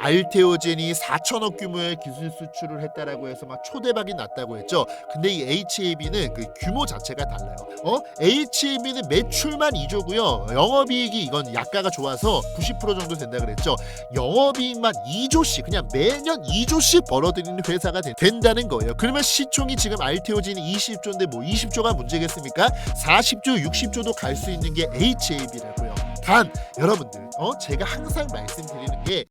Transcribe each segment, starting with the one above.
알테오젠이 4천억 규모의 기술 수출을 했다라고 해서 막 초대박이 났다고 했죠. 근데 이 HAB는 그 규모 자체가 달라요. 어? HAB는 매출만 2조고요. 영업이익이 이건 약가가 좋아서 90% 정도 된다 그랬죠. 영업이익만 2조씩 그냥 매년 2조씩 벌어들이는 회사가 된- 된다는 거예요. 그러면 시총이 지금 알테오진이 20조인데 뭐 20조가 문제겠습니까? 40조, 60조도 갈 수 있는 게 HAB라고요. 단 여러분들, 어 제가 항상 말씀드리는 게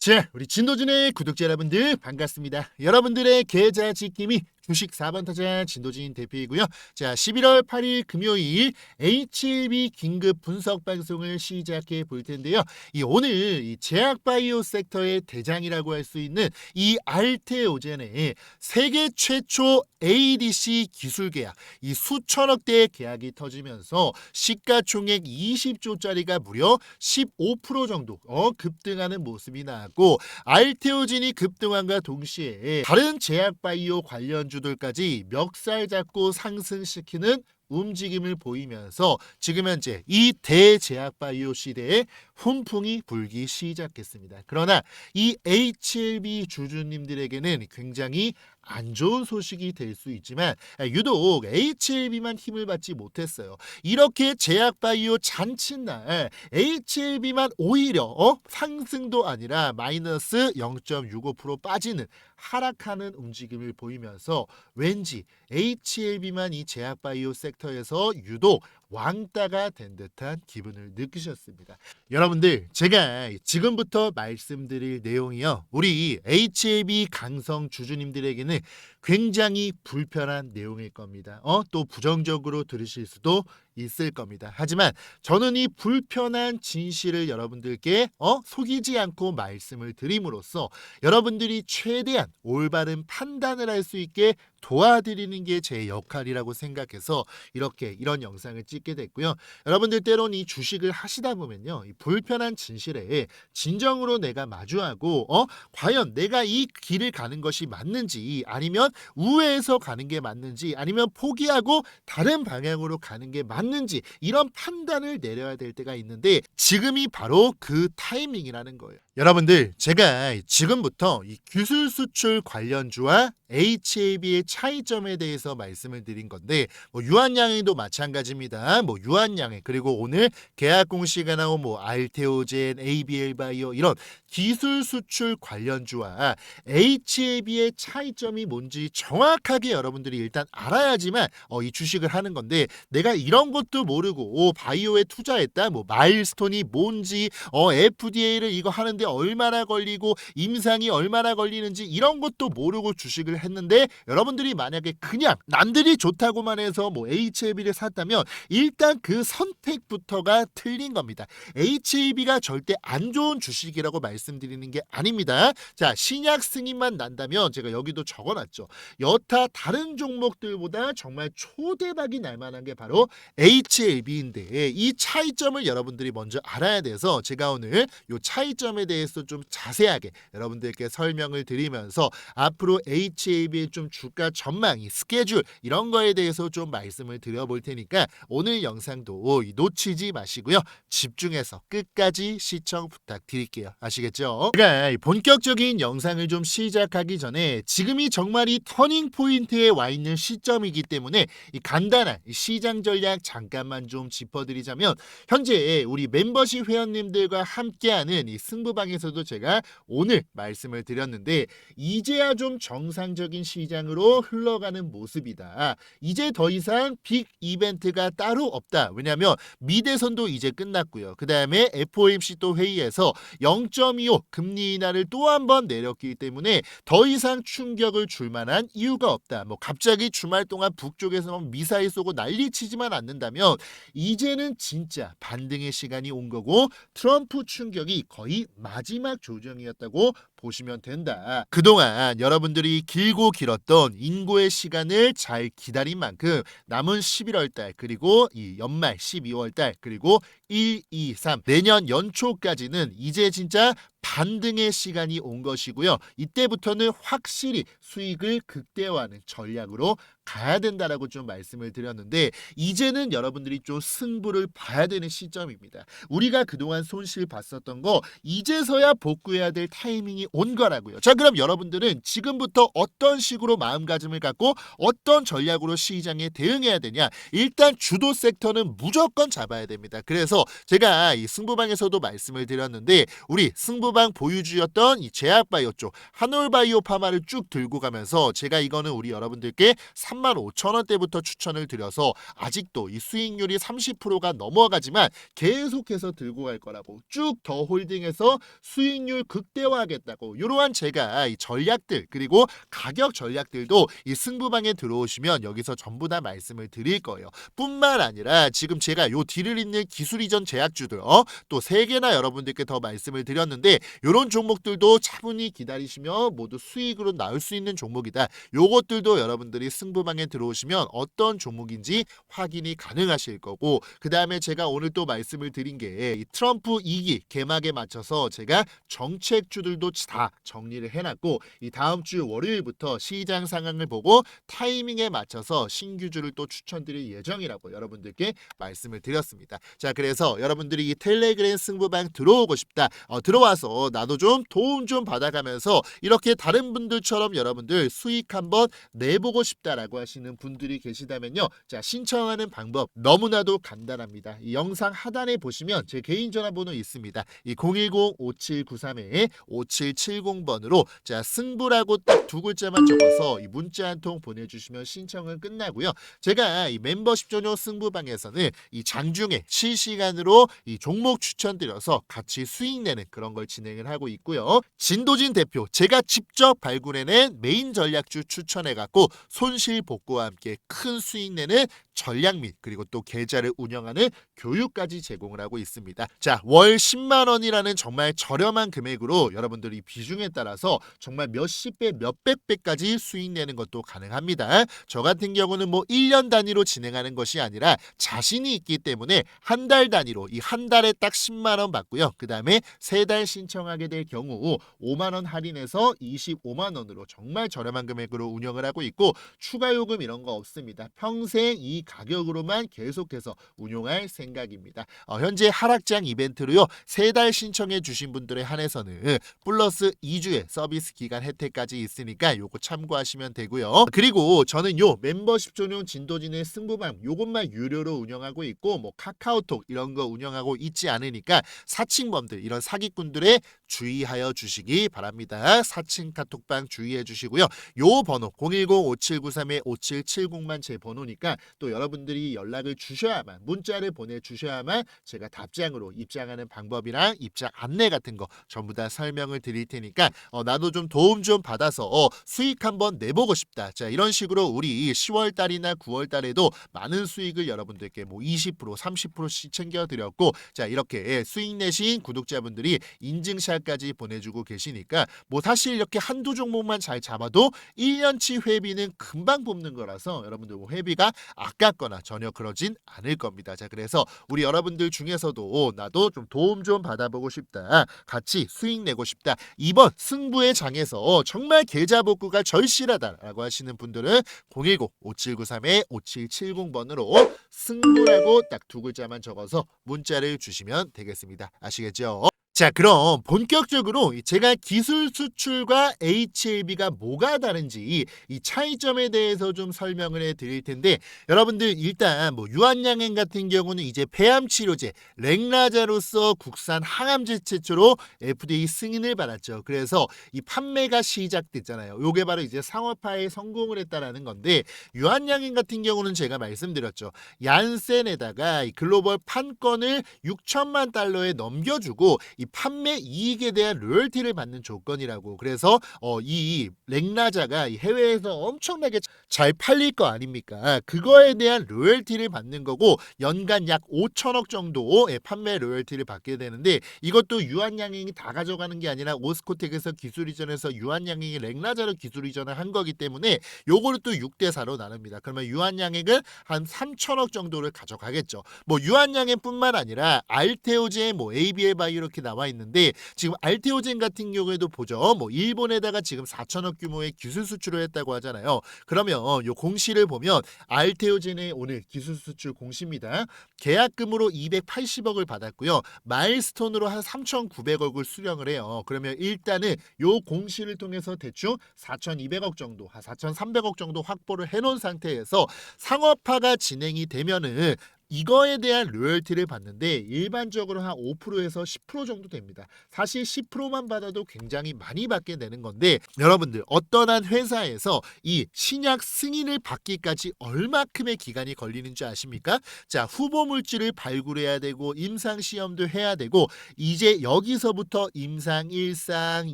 자, 우리 진도진의 구독자 여러분들 반갑습니다. 여러분들의 계좌 지킴이 주식 4번 타자 진도진 대표이고요. 자, 11월 8일 금요일 HLB 긴급 분석 방송을 시작해 볼 텐데요. 이 오늘 이 제약 바이오 섹터의 대장이라고 할 수 있는 이 알테오젠의 세계 최초 ADC 기술 계약, 이 수천억 대의 계약이 터지면서 시가총액 20조짜리가 무려 15% 정도 어, 급등하는 모습이 나왔고 알테오진이 급등함과 동시에 다른 제약 바이오 관련주 들까지 멱살 잡고 상승시키는 움직임을 보이면서 지금 현재 이 대제약 바이오 시대에 훈풍이 불기 시작했습니다. 그러나 이 HLB 주주님들에게는 굉장히 안 좋은 소식이 될 수 있지만 유독 HLB만 힘을 받지 못했어요. 이렇게 제약 바이오 잔칫날 HLB만 오히려 어? 상승도 아니라 마이너스 0.65% 빠지는 하락하는 움직임을 보이면서 왠지 HLB만 이 제약 바이오 섹터 에서 유독 왕따가 된 듯한 기분을 느끼셨습니다. 여러분들 제가 지금부터 말씀드릴 내용이요. 우리 HLB 강성 주주님들에게는 굉장히 불편한 내용일 겁니다. 어? 또 부정적으로 들으실 수도 있을 겁니다. 하지만 저는 이 불편한 진실을 여러분들께 어? 속이지 않고 말씀을 드림으로써 여러분들이 최대한 올바른 판단을 할 수 있게 도와드리는 게 제 역할이라고 생각해서 이렇게 이런 영상을 찍게 됐고요. 여러분들 때론 이 주식을 하시다 보면요. 이 불편한 진실에 진정으로 내가 마주하고 어? 과연 내가 이 길을 가는 것이 맞는지 아니면 우회해서 가는 게 맞는지 아니면 포기하고 다른 방향으로 가는 게 맞는지 이런 판단을 내려야 될 때가 있는데 지금이 바로 그 타이밍이라는 거예요. 여러분들 제가 지금부터 이 기술 수출 관련주와 HAB의 차이점에 대해서 말씀을 드린 건데 뭐 유한양행도 마찬가지입니다. 뭐 유한양행 그리고 오늘 계약 공시가 나온 뭐 알테오젠, ABL 바이오 이런 기술 수출 관련주와 HAB의 차이점이 뭔지 정확하게 여러분들이 일단 알아야지만 어, 이 주식을 하는 건데 내가 이런 것도 모르고 오, 바이오에 투자했다 뭐 마일스톤이 뭔지 어, FDA를 이거 하는데 얼마나 걸리고 임상이 얼마나 걸리는지 이런 것도 모르고 주식을 했는데 여러분들이 만약에 그냥 남들이 좋다고만 해서 뭐 HAB를 샀다면 일단 그 선택부터가 틀린 겁니다. HAB가 절대 안 좋은 주식이라고 말씀드리는 게 아닙니다. 자, 신약 승인만 난다면 제가 여기도 적어놨죠. 여타 다른 종목들보다 정말 초대박이 날 만한 게 바로 HLB인데 이 차이점을 여러분들이 먼저 알아야 돼서 제가 오늘 이 차이점에 대해서 좀 자세하게 여러분들께 설명을 드리면서 앞으로 HLB의 좀 주가 전망, 이 스케줄 이런 거에 대해서 좀 말씀을 드려볼 테니까 오늘 영상도 놓치지 마시고요. 집중해서 끝까지 시청 부탁드릴게요. 아시겠죠? 제가 이 본격적인 영상을 좀 시작하기 전에 지금이 정말 이 터닝 포인트에 와 있는 시점이기 때문에 이 간단한 이 시장 전략 잠깐만 좀 짚어드리자면 현재 우리 멤버십 회원님들과 함께하는 이 승부방에서도 제가 오늘 말씀을 드렸는데 이제야 좀 정상적인 시장으로 흘러가는 모습이다. 이제 더 이상 빅 이벤트가 따로 없다. 왜냐하면 미대선도 이제 끝났고요. 그 다음에 FOMC 또 회의에서 0.25 금리 인하를 또 한 번 내렸기 때문에 더 이상 충격을 줄 만한 이유가 없다. 뭐 갑자기 주말 동안 북쪽에서 막 미사일 쏘고 난리 치지만 않는다면 이제는 진짜 반등의 시간이 온 거고 트럼프 충격이 거의 마지막 조정이었다고 보시면 된다. 그동안 여러분들이 길고 길었던 인고의 시간을 잘 기다린 만큼 남은 11월 달 그리고 이 연말 12월 달 그리고 1, 2, 3 내년 연초까지는 이제 진짜 반등의 시간이 온 것이고요. 이때부터는 확실히 수익을 극대화하는 전략으로 가야 된다라고 좀 말씀을 드렸는데 이제는 여러분들이 좀 승부를 봐야 되는 시점입니다. 우리가 그동안 손실 봤었던 거 이제서야 복구해야 될 타이밍이 온 거라고요. 자, 그럼 여러분들은 지금부터 어떤 식으로 마음가짐을 갖고 어떤 전략으로 시장에 대응해야 되냐? 일단 주도 섹터는 무조건 잡아야 됩니다. 그래서 제가 이 승부방에서도 말씀을 드렸는데 우리 승부 방 보유주였던 이 제약바이오 쪽 한올바이오 파마를 쭉 들고 가면서 제가 이거는 우리 여러분들께 3만 5천 원대부터 추천을 드려서 아직도 이 수익률이 30%가 넘어가지만 계속해서 들고 갈 거라고 쭉 더 홀딩해서 수익률 극대화하겠다고 이러한 제가 이 전략들 그리고 가격 전략들도 이 승부방에 들어오시면 여기서 전부 다 말씀을 드릴 거예요. 뿐만 아니라 지금 제가 요 뒤를 잇는 기술 이전 제약주들 어? 또세 개나 여러분들께 더 말씀을 드렸는데 요런 종목들도 차분히 기다리시면 모두 수익으로 나올 수 있는 종목이다. 요것들도 여러분들이 승부방에 들어오시면 어떤 종목인지 확인이 가능하실 거고 그 다음에 제가 오늘 또 말씀을 드린 게 이 트럼프 2기 개막에 맞춰서 제가 정책주들도 다 정리를 해놨고 이 다음 주 월요일부터 시장 상황을 보고 타이밍에 맞춰서 신규주를 또 추천드릴 예정이라고 여러분들께 말씀을 드렸습니다. 자 그래서 여러분들이 이 텔레그램 승부방 들어오고 싶다. 어, 들어와서 나도 좀 도움 좀 받아가면서 이렇게 다른 분들처럼 여러분들 수익 한번 내보고 싶다라고 하시는 분들이 계시다면요. 자 신청하는 방법 너무나도 간단합니다. 이 영상 하단에 보시면 제 개인 전화번호 있습니다. 이 010-5793에 5770번으로 자 승부라고 딱 두 글자만 적어서 이 문자 한 통 보내주시면 신청은 끝나고요. 제가 이 멤버십 전용 승부방에서는 이 장중에 실시간으로 이 종목 추천드려서 같이 수익 내는 그런 걸 진행 을 하고 있고요. 진도진 대표 제가 직접 발굴해낸 메인 전략주 추천해 갖고 손실 복구와 함께 큰 수익 내는 전략 및 그리고 또 계좌를 운영하는 교육까지 제공을 하고 있습니다. 자, 월 10만 원이라는 정말 저렴한 금액으로 여러분들이 비중에 따라서 정말 몇십 배, 몇백 배까지 수익 내는 것도 가능합니다. 저 같은 경우는 뭐 1년 단위로 진행하는 것이 아니라 자신이 있기 때문에 한 달 단위로 이 한 달에 딱 10만 원 받고요. 그다음에 세 달 신청하게 될 경우 5만 원 할인해서 25만 원으로 정말 저렴한 금액으로 운영을 하고 있고 추가 요금 이런 거 없습니다. 평생 이 가격으로만 계속해서 운용할 생각입니다. 어, 현재 하락장 이벤트로요. 세 달 신청해 주신 분들에 한해서는 플러스 2주의 서비스 기간 혜택까지 있으니까 요거 참고하시면 되고요. 그리고 저는 요 멤버십 전용 진도진의 승부방 요것만 유료로 운영하고 있고 뭐 카카오톡 이런 거 운영하고 있지 않으니까 사칭범들 이런 사기꾼들의 주의하여 주시기 바랍니다. 사칭 카톡방 주의해 주시고요. 요 번호 010-5793-5770만 제 번호니까 또 여러분 들이 연락을 주셔야만 문자를 보내주셔야만 제가 답장으로 입장하는 방법이랑 입장 안내 같은 거 전부 다 설명을 드릴 테니까 어, 나도 좀 도움 좀 받아서 어, 수익 한번 내보고 싶다. 자 이런 식으로 우리 10월 달이나 9월 달에도 많은 수익을 여러분들께 뭐 20% 30%씩 챙겨드렸고 자 이렇게 수익 내신 구독자분들이 인증샷까지 보내주고 계시니까 뭐 사실 이렇게 한두 종목만 잘 잡아도 1년치 회비는 금방 뽑는 거라서 여러분들 뭐 회비가 아 깝거나 전혀 그러진 않을 겁니다. 자 그래서 우리 여러분들 중에서도 나도 좀 도움 좀 받아보고 싶다. 같이 수익 내고 싶다. 이번 승부의 장에서 정말 계좌 복구가 절실하다라고 하시는 분들은 010-5793-5770번으로 승부라고 딱 두 글자만 적어서 문자를 주시면 되겠습니다. 아시겠죠? 자, 그럼 본격적으로 이 제가 기술 수출과 HLB가 뭐가 다른지 이 차이점에 대해서 좀 설명을 해 드릴 텐데 여러분들 일단 뭐 유한양행 같은 경우는 이제 폐암 치료제 렉라자로서 국산 항암제 최초로 FDA 승인을 받았죠. 그래서 이 판매가 시작됐잖아요. 요게 바로 이제 상업화에 성공을 했다라는 건데 유한양행 같은 경우는 제가 말씀드렸죠. 얀센에다가 이 글로벌 판권을 6천만 달러에 넘겨주고 이 판매 이익에 대한 로열티를 받는 조건이라고. 그래서 어, 이 렉라자가 이 해외에서 엄청나게 잘 팔릴 거 아닙니까? 그거에 대한 로열티를 받는 거고 연간 약 5천억 정도의 판매 로열티를 받게 되는데 이것도 유한양행이 다 가져가는 게 아니라 오스코텍에서 기술 이전해서 유한양행이 렉라자로 기술 이전을 한 거기 때문에 요거를 또 6대 4로 나눕니다. 그러면 유한양행은 한 3천억 정도를 가져가겠죠. 뭐 유한양행뿐만 아니라 알테오제 뭐 ABL 바이오 이렇게 나와 나와 있는데 지금 알테오젠 같은 경우에도 보죠. 뭐 일본에다가 지금 4천억 규모의 기술 수출을 했다고 하잖아요. 그러면 요 공시를 보면 알테오젠의 오늘 기술 수출 공시입니다. 계약금으로 280억을 받았고요. 마일스톤으로 한 3,900억을 수령을 해요. 그러면 일단은 요 공시를 통해서 대충 4,200억 정도, 한 4,300억 정도 확보를 해놓은 상태에서 상업화가 진행이 되면은 이거에 대한 로열티를 받는데 일반적으로 한 5%에서 10% 정도 됩니다. 사실 10%만 받아도 굉장히 많이 받게 되는 건데 여러분들 어떤 한 회사에서 이 신약 승인을 받기까지 얼마큼의 기간이 걸리는 줄 아십니까? 자 후보 물질을 발굴해야 되고 임상 시험도 해야 되고 이제 여기서부터 임상 1상,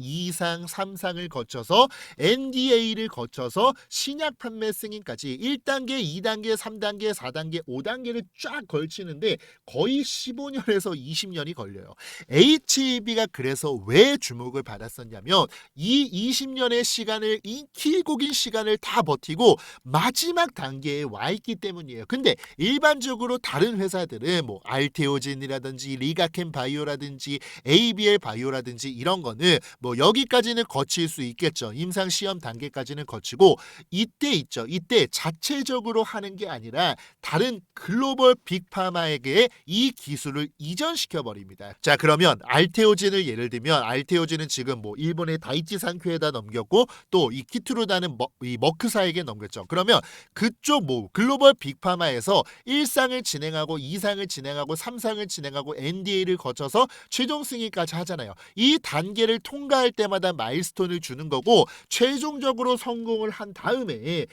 2상, 3상을 거쳐서 NDA를 거쳐서 신약 판매 승인까지 1단계, 2단계, 3단계, 4단계, 5단계를 쫙 걸치는데 거의 15년에서 20년이 걸려요. HEB가 그래서 왜 주목을 받았었냐면 이 20년의 시간을 이 길고 긴 시간을 다 버티고 마지막 단계에 와 있기 때문이에요. 근데 일반적으로 다른 회사들은 뭐 알테오젠이라든지 리가켄 바이오라든지 ABL 바이오라든지 이런 거는 뭐 여기까지는 거칠 수 있겠죠. 임상 시험 단계까지는 거치고 이때 있죠. 이때 자체적으로 하는 게 아니라 다른 글로벌 빅파마에게 이 기술을 이전시켜 버립니다. 자, 그러면 알테오젠을 예를 들면 알테오젠은 지금 뭐 일본의 다이치 산큐에다 넘겼고 또 이 키트루다는 머, 이 머크사에게 넘겼죠. 그러면 그쪽 뭐 글로벌 빅파마에서 1상을 진행하고 2상을 진행하고 3상을 진행하고 NDA를 거쳐서 최종 승인까지 하잖아요. 이 단계를 통과할 때마다 마일스톤을 주는 거고 최종적으로 성공을 한 다음에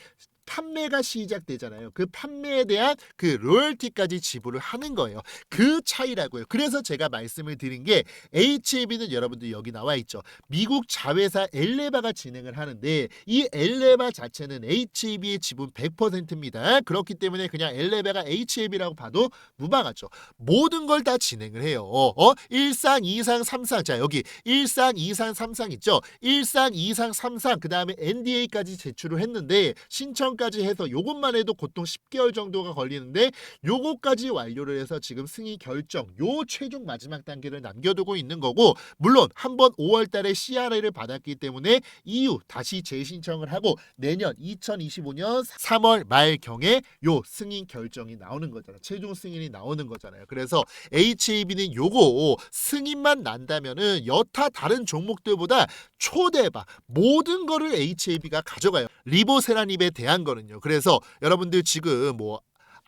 판매가 시작되잖아요. 그 판매에 대한 그 로열티까지 지불을 하는 거예요. 그 차이라고요. 그래서 제가 말씀을 드린 게 HAB는 여러분들 여기 나와 있죠. 미국 자회사 엘레바가 진행을 하는데 이 엘레바 자체는 HAB의 지분 100%입니다. 그렇기 때문에 그냥 엘레바가 HAB라고 봐도 무방하죠. 모든 걸 다 진행을 해요. 어? 1상, 2상, 3상. 자, 여기 1상, 2상, 3상 있죠. 1상, 2상, 3상. 그 다음에 NDA까지 제출을 했는데 신청 까지 해서 요것만 해도 보통 10개월 정도가 걸리는데 요거까지 완료를 해서 지금 승인 결정 요 최종 마지막 단계를 남겨두고 있는 거고 물론 한번 5월 달에 CRA를 받았기 때문에 이후 다시 재신청을 하고 내년 2025년 3월 말경에 요 승인 결정이 나오는 거잖아요. 최종 승인이 나오는 거잖아요. 그래서 HAB는 요거 승인만 난다면은 여타 다른 종목들보다 초대박 모든 거를 HAB가 가져가요. 리보세라닙에 대한 거는요. 그래서 여러분들 지금 뭐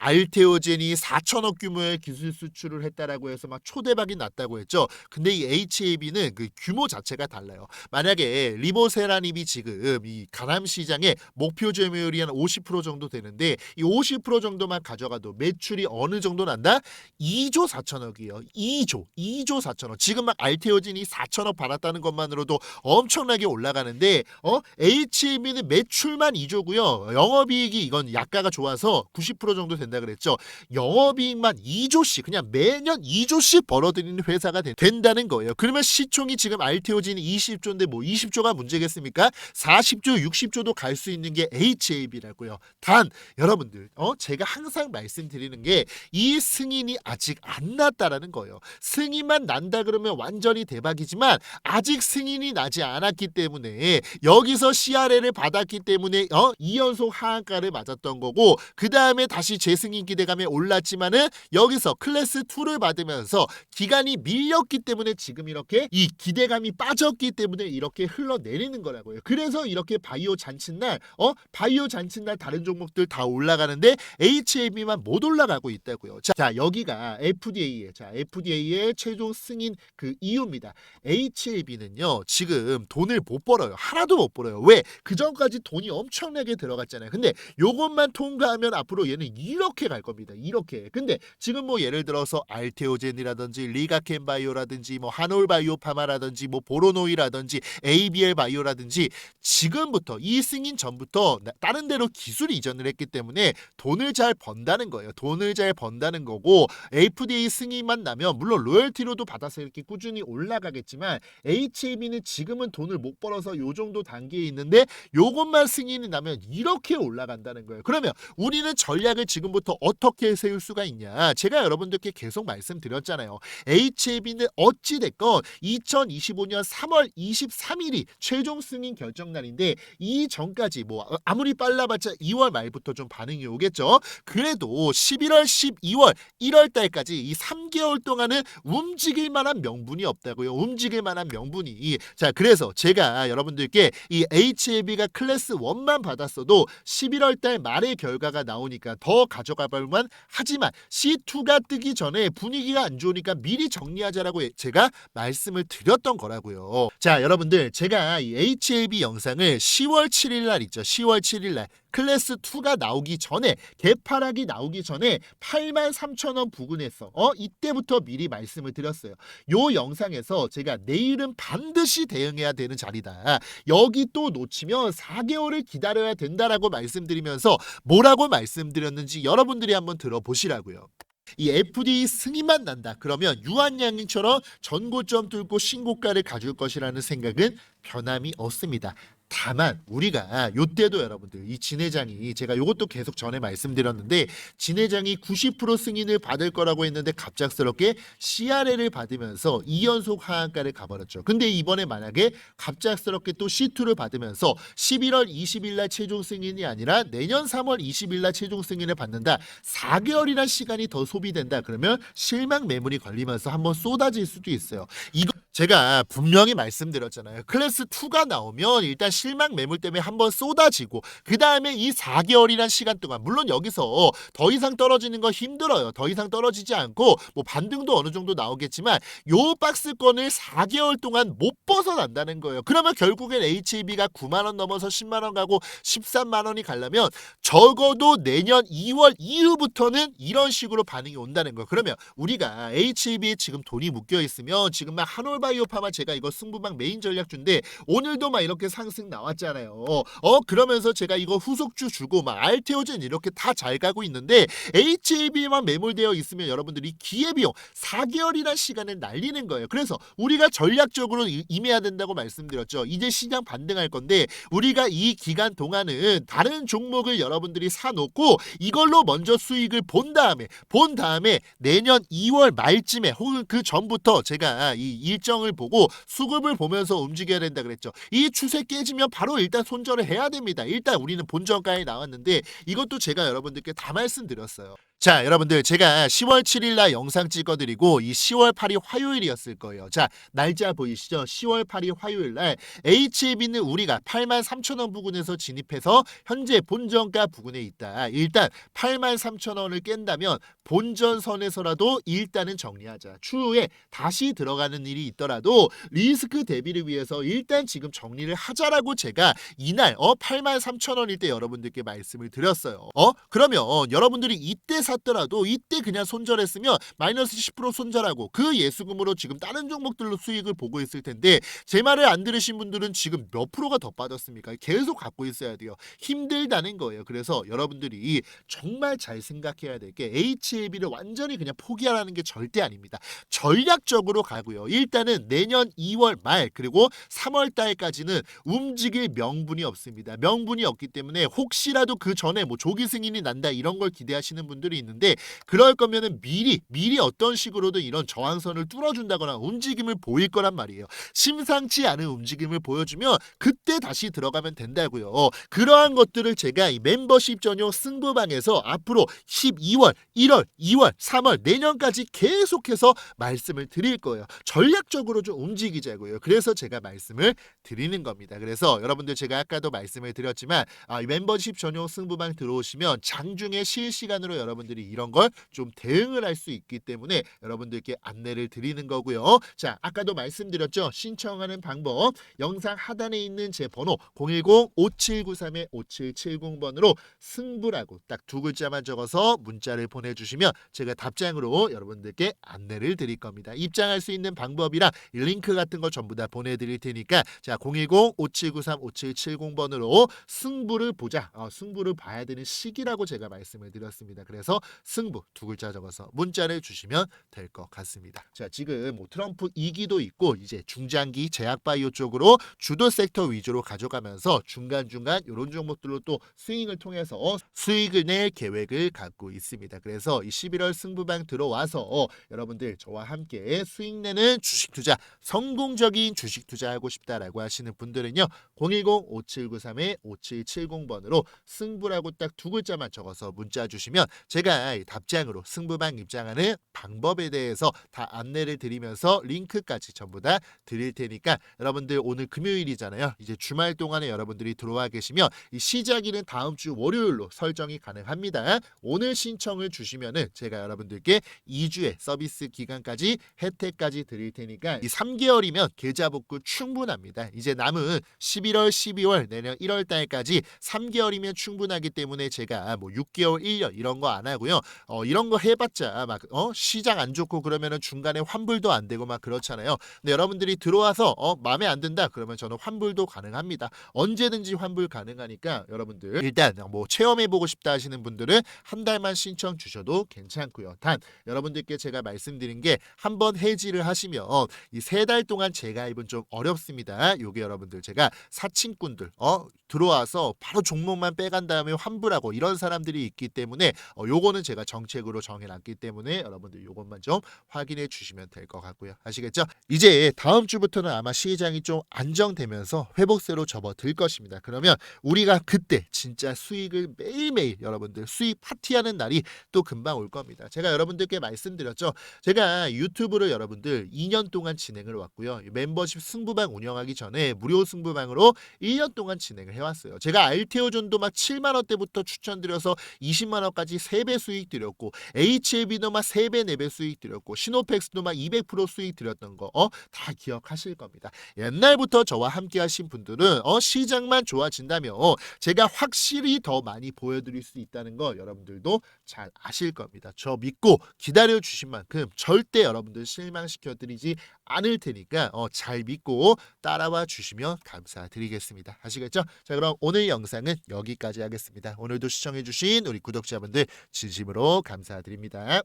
알테오젠이 4천억 규모의 기술 수출을 했다라고 해서 막 초대박이 났다고 했죠. 근데 이 HAB는 그 규모 자체가 달라요. 만약에 리보세라닙이 지금 이 가람 시장의 목표 점유율이 한 50% 정도 되는데 이 50% 정도만 가져가도 매출이 어느 정도 난다? 2조 4천억이에요. 2조, 2조 4천억. 지금 막 알테오젠이 4천억 받았다는 것만으로도 엄청나게 올라가는데 어 HAB는 매출만 2조고요. 영업이익이 이건 약가가 좋아서 90% 정도 된다 그랬죠. 영업이익만 2조씩 그냥 매년 2조씩 벌어들이는 회사가 된- 된다는 거예요. 그러면 시총이 지금 알테오진이 20조인데 뭐 20조가 문제겠습니까? 40조, 60조도 갈 수 있는 게 HAB라고요. 단 여러분들 어 제가 항상 말씀드리는 게 이 승인이 아직 안 났다라는 거예요. 승인만 난다 그러면 완전히 대박이지만 아직 승인이 나지 않았기 때문에 여기서 CRL을 받았기 때문에 어 2연속 하한가를 맞았던 거고 그 다음에 다시 재승인 기대감에 올랐지만은 여기서 클래스 2를 받으면서 기간이 밀렸기 때문에 지금 이렇게 이 기대감이 빠졌기 때문에 이렇게 흘러내리는 거라고요. 그래서 이렇게 바이오 잔칫날 어 바이오 잔칫날 다른 종목들 다 올라가는데 HAB만 못 올라가고 있다고요. 자, 자 여기가 FDA의 자 FDA의 최종 승인 그 이유입니다. HAB는요 지금 돈을 못 벌어요. 하나도 못 벌어요. 왜? 그 전까지 돈이 엄청나게 들어갔잖아요. 근데 요것만 통과하면 앞으로 얘는 이렇게 갈 겁니다. 이렇게. 근데 지금 뭐 예를 들어서 알테오젠이라든지 리가켄 바이오라든지 뭐 하놀 바이오파마라든지 뭐 보로노이라든지 ABL 바이오라든지 지금부터 이 승인 전부터 나- 다른 데로 기술 이전을 했기 때문에 돈을 잘 번다는 거예요. 돈을 잘 번다는 거고 FDA 승인만 나면 물론 로열티로도 받아서 이렇게 꾸준히 올라가겠지만 HAB는 지금은 돈을 못 벌어서 요 정도 단계에 있는데 요것만 승인이 나면 이렇게 올라간다는 거예요. 그러면 우리는 전략을 지금 부터 일정부터 어떻게 세울 수가 있냐? 제가 여러분들께 계속 말씀드렸잖아요. HAB는 어찌 됐건 2025년 3월 23일이 최종 승인 결정 날인데 이 전까지 뭐 아무리 빨라봤자 2월 말부터 좀 반응이 오겠죠. 그래도 11월, 12월, 1월 달까지 이 3개월 동안은 움직일 만한 명분이 없다고요. 움직일 만한 명분이. 자, 그래서 제가 여러분들께 이 HAB가 클래스 1만 받았어도 11월 달 말에 결과가 나오니까 더 가져가 볼만 하지만 C2가 뜨기 전에 분위기가 안 좋으니까 미리 정리하자라고 제가 말씀을 드렸던 거라고요. 자, 여러분들 제가 이 HAB 영상을 10월 7일 날 있죠. 10월 7일 날 클래스 2가 나오기 전에 개파락이 나오기 전에 8만 3천 원 부근에서 어 이때부터 미리 말씀을 드렸어요. 요 영상에서 제가 내일은 반드시 대응해야 되는 자리다. 여기 또 놓치면 4개월을 기다려야 된다라고 말씀드리면서 뭐라고 말씀드렸는지 여러분들이 한번 들어보시라고요. 이 FD 승인만 난다. 그러면 유한양인처럼 전고점 뚫고 신고가를 가질 것이라는 생각은 변함이 없습니다. 다만 우리가 요때도 여러분들 이 진회장이 제가 요것도 계속 전에 말씀드렸는데 진회장이 90% 승인을 받을 거라고 했는데 갑작스럽게 CRL을 받으면서 2연속 하한가를 가버렸죠. 근데 이번에 만약에 갑작스럽게 또 C2를 받으면서 11월 20일 날 최종 승인이 아니라 내년 3월 20일 날 최종 승인을 받는다. 4개월이란 시간이 더 소비된다. 그러면 실망 매물이 걸리면서 한번 쏟아질 수도 있어요. 이거 제가 분명히 말씀드렸잖아요. 클래스 2가 나오면 일단 실망 매물 때문에 한번 쏟아지고 그 다음에 이 4개월이란 시간 동안 물론 여기서 더 이상 떨어지는 거 힘들어요. 더 이상 떨어지지 않고 뭐 반등도 어느 정도 나오겠지만 요 박스권을 4개월 동안 못 벗어난다는 거예요. 그러면 결국엔 HAB가 9만 원 넘어서 10만 원 가고 13만 원이 가려면 적어도 내년 2월 이후부터는 이런 식으로 반응이 온다는 거예요. 그러면 우리가 HAB에 지금 돈이 묶여 있으면 지금 막 한올 바이오파마 제가 이거 승부방 메인 전략주인데 오늘도 막 이렇게 상승 나왔잖아요. 어 그러면서 제가 이거 후속주 주고 막 알테오젠 이렇게 다 잘 가고 있는데 HAB만 매몰되어 있으면 여러분들이 기회비용 4개월이란 시간을 날리는 거예요. 그래서 우리가 전략적으로 이- 임해야 된다고 말씀드렸죠. 이제 시장 반등할 건데 우리가 이 기간 동안은 다른 종목을 여러분들이 사놓고 이걸로 먼저 수익을 본 다음에 본 다음에 내년 2월 말쯤에 혹은 그 전부터 제가 이 일정 을 보고 수급을 보면서 움직여야 된다 그랬죠. 이 추세 깨지면 바로 일단 손절을 해야 됩니다. 일단 우리는 본전가에 나왔는데 이것도 제가 여러분들께 다 말씀드렸어요. 자, 여러분들 제가 10월 7일 날 영상 찍어드리고 이 10월 8일 화요일이었을 거예요. 자, 날짜 보이시죠? 10월 8일 화요일 날 HAB는 우리가 8만 3천 원 부근에서 진입해서 현재 본전가 부근에 있다. 일단 8만 3천 원을 깬다면 본전선에서라도 일단은 정리하자. 추후에 다시 들어가는 일이 있더라도 리스크 대비를 위해서 일단 지금 정리를 하자라고 제가 이날 어 8만 3천 원일 때 여러분들께 말씀을 드렸어요. 어 그러면 여러분들이 이때 샀더라도 이때 그냥 손절했으면 마이너스 10% 손절하고 그 예수금으로 지금 다른 종목들로 수익을 보고 있을 텐데 제 말을 안 들으신 분들은 지금 몇 프로가 더 빠졌습니까? 계속 갖고 있어야 돼요. 힘들다는 거예요. 그래서 여러분들이 정말 잘 생각해야 될 게 HAB를 완전히 그냥 포기하라는 게 절대 아닙니다. 전략적으로 가고요. 일단은 내년 2월 말 그리고 3월 달까지는 움직일 명분이 없습니다. 명분이 없기 때문에 혹시라도 그 전에 뭐 조기 승인이 난다 이런 걸 기대하시는 분들이 있는데 그럴 거면은 미리 미리 어떤 식으로든 이런 저항선을 뚫어준다거나 움직임을 보일 거란 말이에요. 심상치 않은 움직임을 보여주면 그때 다시 들어가면 된다고요. 그러한 것들을 제가 이 멤버십 전용 승부방에서 앞으로 12월, 1월, 2월, 3월 내년까지 계속해서 말씀을 드릴 거예요. 전략적으로 좀 움직이자고요. 그래서 제가 말씀을 드리는 겁니다. 그래서 여러분들 제가 아까도 말씀을 드렸지만 아, 이 멤버십 전용 승부방 들어오시면 장중에 실시간으로 여러분 들이 이런 걸 좀 대응을 할 수 있기 때문에 여러분들께 안내를 드리는 거고요. 자, 아까도 말씀드렸죠. 신청하는 방법 영상 하단에 있는 제 번호 010-5793-5770번으로 승부라고 딱 두 글자만 적어서 문자를 보내주시면 제가 답장으로 여러분들께 안내를 드릴 겁니다. 입장할 수 있는 방법이랑 이 링크 같은 거 전부 다 보내드릴 테니까 자 010-5793-5770번으로 승부를 보자. 어, 승부를 봐야 되는 시기라고 제가 말씀을 드렸습니다. 그래서 적어서 승부 두 글자 적어서 문자를 주시면 될 것 같습니다. 자, 지금 뭐 트럼프 2기도 있고 이제 중장기 제약 바이오 쪽으로 주도 섹터 위주로 가져가면서 중간중간 이런 종목들로 또 스윙을 통해서 수익을 낼 계획을 갖고 있습니다. 그래서 이 11월 승부방 들어와서 여러분들 저와 함께 수익 내는 주식 투자 성공적인 주식 투자하고 싶다라고 하시는 분들은요. 010-5793-5770번으로 승부라고 딱 두 글자만 적어서 문자 주시면 제가 이 답장으로 승부방 입장하는 방법에 대해서 다 안내를 드리면서 링크까지 전부 다 드릴 테니까 여러분들 오늘 금요일이잖아요. 이제 주말 동안에 여러분들이 들어와 계시면 이 시작일은 다음 주 월요일로 설정이 가능합니다. 오늘 신청을 주시면은 제가 여러분들께 2주의 서비스 기간까지 혜택까지 드릴 테니까 이 3개월이면 계좌 복구 충분합니다. 이제 남은 11월, 12월, 내년 1월 달까지 3개월이면 충분하기 때문에 제가 뭐 6개월, 1년 이런 거 안 하고 요. 어, 이런 거 해봤자 막 어, 시장 안 좋고 그러면은 중간에 환불도 안 되고 막 그렇잖아요. 근데 여러분들이 들어와서 어, 마음에 안 든다 그러면 저는 환불도 가능합니다. 언제든지 환불 가능하니까 여러분들 일단 뭐 체험해 보고 싶다 하시는 분들은 한 달만 신청 주셔도 괜찮고요. 단 여러분들께 제가 말씀드린 게 한 번 해지를 하시면 이 세 달 동안 재가입은 좀 어렵습니다. 요게 여러분들 제가 사칭꾼들 어 들어와서 바로 종목만 빼간 다음에 환불하고 이런 사람들이 있기 때문에 어, 요거 는 제가 정책으로 정해놨기 때문에 여러분들 요것만 좀 확인해 주시면 될 것 같고요. 아시겠죠? 이제 다음 주부터는 아마 시장이 좀 안정되면서 회복세로 접어들 것입니다. 그러면 우리가 그때 진짜 수익을 매일매일 여러분들 수익 파티하는 날이 또 금방 올 겁니다. 제가 여러분들께 말씀드렸죠. 제가 유튜브를 여러분들 2년 동안 진행을 왔고요. 멤버십 승부방 운영하기 전에 무료 승부방으로 1년 동안 진행을 해왔어요. 제가 알테오 존도 막 7만 원대부터 추천드려서 20만 원까지 3배 수익 드렸고 HLB도 막 3배 4배 수익 드렸고 시노펙스도 막 200% 수익 드렸던 거 어 다 기억하실 겁니다. 옛날부터 저와 함께 하신 분들은 어 시장만 좋아진다면 어, 제가 확실히 더 많이 보여드릴 수 있다는 거 여러분들도 잘 아실 겁니다. 저 믿고 기다려 주신 만큼 절대 여러분들 실망시켜 드리지 않을 테니까 어, 잘 믿고 따라와 주시면 감사드리겠습니다. 아시겠죠? 자 그럼 오늘 영상은 여기까지 하겠습니다. 오늘도 시청해 주신 우리 구독자분들 진심으로 감사드립니다.